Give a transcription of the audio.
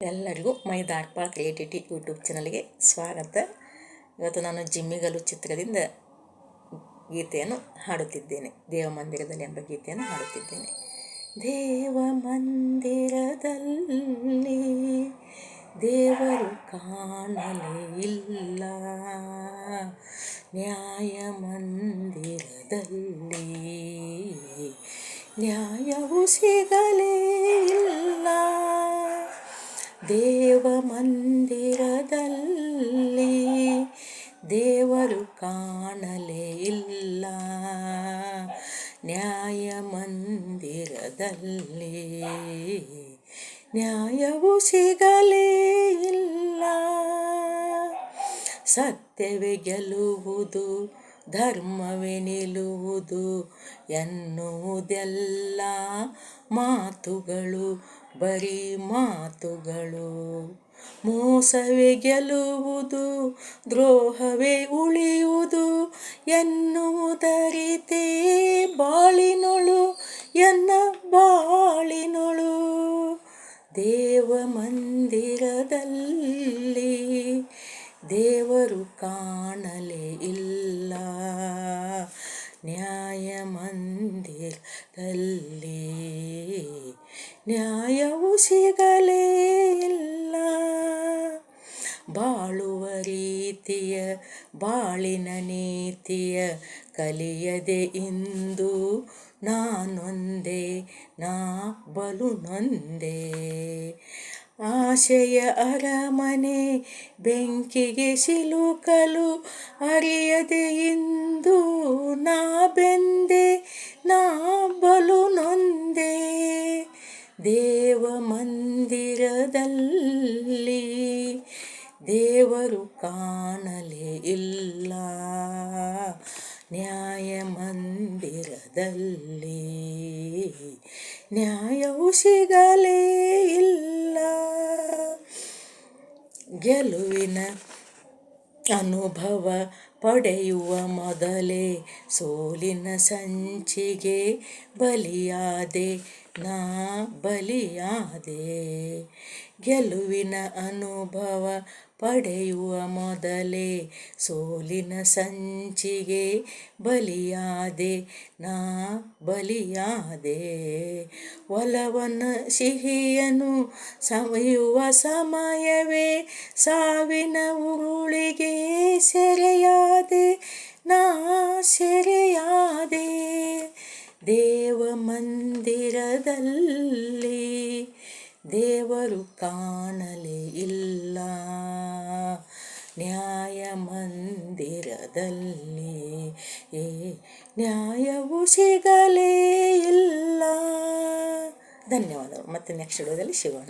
ಎಲ್ಲರಿಗೂ ಮೈ ದಾಟ್ಪಾಳ್ creativity YouTube ಚಾನಲ್ಗೆ ಸ್ವಾಗತ. ಇವತ್ತು ನಾನು ಜಿಮ್ಮಿಗಲು ಚಿತ್ರದಿಂದ ಗೀತೆಯನ್ನು ಹಾಡುತ್ತಿದ್ದೇನೆ. ದೇವ ಮಂದಿರದಲ್ಲಿ ಎಂಬ ಗೀತೆಯನ್ನು ಹಾಡುತ್ತಿದ್ದೇನೆ. ದೇವ ಮಂದಿರದಲ್ಲಿ ದೇವರು ಕಾಣಲೇ ಇಲ್ಲ ನ್ಯಾಯ ಮಂದಿರದಲ್ಲಿ ನ್ಯಾಯವು ಸಿಗಲೇ ಇಲ್ಲ ದೇವ ಮಂದಿರದಲ್ಲಿ ದೇವರು ಕಾಣಲೇ ಇಲ್ಲ. ನ್ಯಾಯ ಮಂದಿರದಲ್ಲಿ ನ್ಯಾಯವು ಸಿಗಲೇ ಇಲ್ಲ. ಸತ್ಯವೇ ಗೆಲ್ಲುವುದು, ಧರ್ಮವೇ ನಿಲ್ಲುವುದು ಎನ್ನುವುದೆಲ್ಲ ಮಾತುಗಳು ಬರೀ ಮಾತುಗಳು. ಮೋಸವೇ ಗೆಲ್ಲುವುದು, ದ್ರೋಹವೇ ಉಳಿಯುವುದು ಎನ್ನುವುದರಿತೇ ಬಾಳಿನೊಳು, ಎನ್ನ ಬಾಳಿನೊಳು. ದೇವ ಮಂದಿರದಲ್ಲಿ ದೇವರು ಕಾಣಲೇ ಇಲ್ಲ. ನ್ಯಾಯ ಮಂದಿರದಲ್ಲಿ ನ್ಯಾಯವು ಸಿಗಲೇ ಇಲ್ಲ. ಬಾಳುವ ರೀತಿಯ, ಬಾಳಿನ ನೀತಿಯ ಕಲಿಯದೆ ಇಂದು ನಾನೊಂದೇ, ನಾ ಬಲು ನೊಂದೇ. ಆಶೆಯ ಅರಮನೆ ಬೆಂಕಿಗೆ ಸಿಲುಕಲು ಅರಿಯದೆ ಇಂದು ನಾ ಬೆಂದೆ. ದೇವ ಮಂದಿರದಲ್ಲಿ ದೇವರು ಕಾಣಲೇ ಇಲ್ಲ. ನ್ಯಾಯ ಮಂದಿರದಲ್ಲಿ ನ್ಯಾಯವು ಸಿಗಲೇ ಇಲ್ಲ. ಗೆಲುವಿನ ಅನುಭವ ಪಡೆಯುವ ಮೊದಲೇ ಸೋಲಿನ ಸಂಚಿಗೆ ಬಲಿಯಾದೆ ನಾ ಬಲಿಯಾದೆ. ಗೆಲುವಿನ ಅನುಭವ ಪಡೆಯುವ ಮೊದಲೇ ಸೋಲಿನ ಸಂಚಿಗೆ ಬಲಿಯಾದೆ. ನಾ ಬಲಿಯಾದೆ. ಒಲವನ ಸಿಹಿಯನು ಸವಿಯುವ ಸಮಯವೇ ಸಾವಿನ ಉರುಳಿಗೆ ಸೆರೆಯಾದೆ. ನಾ ಸೆರೆಯಾದೆ. ದೇವ ಮಂದಿರದಲ್ಲಿ ದೇವರು ಕಾಣಲೇ ಇಲ್ಲ. ನ್ಯಾಯ ಮಂದಿರದಲ್ಲಿ ಏ ನ್ಯಾಯವು ಸಿಗಲೇ ಇಲ್ಲ. ಧನ್ಯವಾದಗಳು. ಮತ್ತೆ ನೆಕ್ಸ್ಟ್ ವಿಡಿಯೋದಲ್ಲಿ ಸಿಗೋಣ.